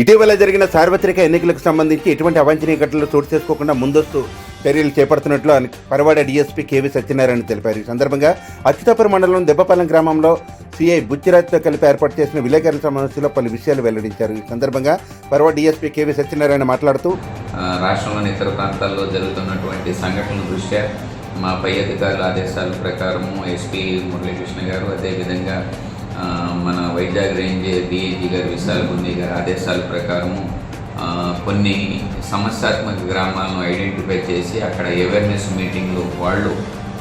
ఇటీవల జరిగిన సార్వత్రిక ఎన్నికలకు సంబంధించి ఎటువంటి అవాంఛనీయ ఘటనలు చోటు చేసుకోకుండా ముందస్తు చర్యలు చేపడుతున్నట్లు పరవాడ డీఎస్పీ కేవీ సత్యనారాయణ తెలిపారు. ఈ సందర్భంగా అచ్యుతాపురం మండలం దెబ్బపాలెం గ్రామంలో సిఐ బుచ్చిరాజ్తో కలిపి ఏర్పాటు చేసిన విలేకరుల సమావేశంలో పలు విషయాలు వెల్లడించారు. ఈ సందర్భంగా పరవాడ డీఎస్పీ కేవీ సత్యనారాయణ మాట్లాడుతూ రాష్ట్రంలోని ఇతర ప్రాంతాల్లో జరుగుతున్నటువంటి సంఘటనల దృష్ట్యా మా పై అధికారుల ఆదేశాల ప్రకారము ఎస్పీ మురళీకృష్ణ గారు అదేవిధంగా మన వైజాగ్ రేంజ్ డిఐజీ గారు విశాల్ బుంది గారి ఆదేశాల ప్రకారము కొన్ని సమస్యాత్మక గ్రామాలను ఐడెంటిఫై చేసి అక్కడ అవేర్నెస్ మీటింగ్లు వాళ్ళు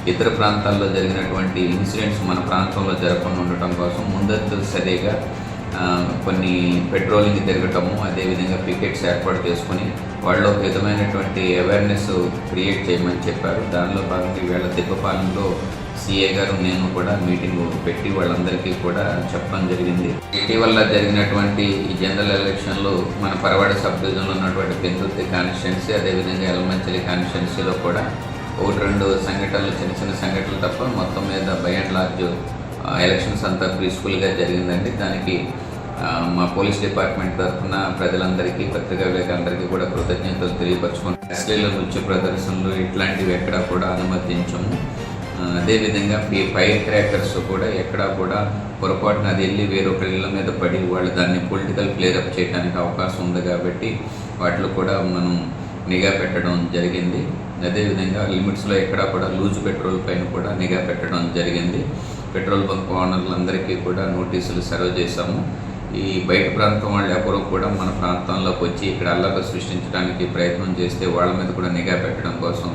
ఇతర ప్రాంతాల్లో జరిగినటువంటి ఇన్సిడెంట్స్ మన ప్రాంతంలో జరగకుండా ఉండటం కోసం ముందస్తు సరిగా కొన్ని పెట్రోలింగ్ తిరగటము అదేవిధంగా పికెట్స్ ఏర్పాటు చేసుకొని వాళ్ళలో ఒక విధమైనటువంటి అవేర్నెస్ క్రియేట్ చేయమని చెప్పారు. దానిలో భాగంగా ఈవేళ దిబ్బపాలెంలో సిఏ గారు నేను కూడా మీటింగ్ పెట్టి వాళ్ళందరికీ కూడా చెప్పడం జరిగింది. ఇటీవల జరిగినటువంటి ఈ జనరల్ ఎలక్షన్లో మన పరవాడ సబ్ డివిజన్లో ఉన్నటువంటి పెందుర్తి కాన్స్టిట్యున్సీ అదేవిధంగా ఎలమంచలి కాన్స్టిట్యున్సీలో కూడా ఒకటి రెండు సంఘటనలు చిన్న చిన్న సంఘటనలు తప్ప మొత్తం మీద బై అండ్ లార్జ్ ఎలక్షన్స్ అంతా పీస్ఫుల్గా జరిగిందండి. దానికి మా పోలీస్ డిపార్ట్మెంట్ తరఫున ప్రజలందరికీ పత్రికా విలేకరులందరికీ కూడా కృతజ్ఞతలు తెలియపరచుకుంటాం అశ్లీల నృత్య ప్రదర్శనలు ఇట్లాంటివి ఎక్కడా కూడా అనుమతించము. అదేవిధంగా ఫైర్ క్రాకర్స్ కూడా ఎక్కడా కూడా పొరపాటున అది వెళ్ళి వేరొకరి ఇళ్ళ మీద పడి వాళ్ళు దాన్ని పొలిటికల్ ప్లేరప్ చేయడానికి అవకాశం ఉంది కాబట్టి వాటిలో కూడా మనం నిఘా పెట్టడం జరిగింది. అదేవిధంగా లిమిట్స్లో ఎక్కడా కూడా లూజ్ పెట్రోల్ పైన కూడా నిఘా పెట్టడం జరిగింది. పెట్రోల్ బంక్ ఓనర్లందరికీ కూడా నోటీసులు సర్వ్ చేశాము. ఈ బయట ప్రాంతం వాళ్ళు ఎవరూ కూడా మన ప్రాంతంలోకి వచ్చి ఇక్కడ అల్లర్లు సృష్టించడానికి ప్రయత్నం చేస్తే వాళ్ళ మీద కూడా నిఘా పెట్టడం కోసం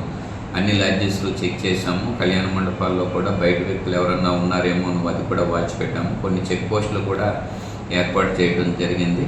అన్ని లాడ్జెస్లు చెక్ చేశాము. కళ్యాణ మండపాల్లో కూడా బయట వ్యక్తులు ఎవరన్నా ఉన్నారేమో అని అది కూడా వాచ్ పెట్టాము. కొన్ని చెక్ పోస్టులు కూడా ఏర్పాటు చేయడం జరిగింది.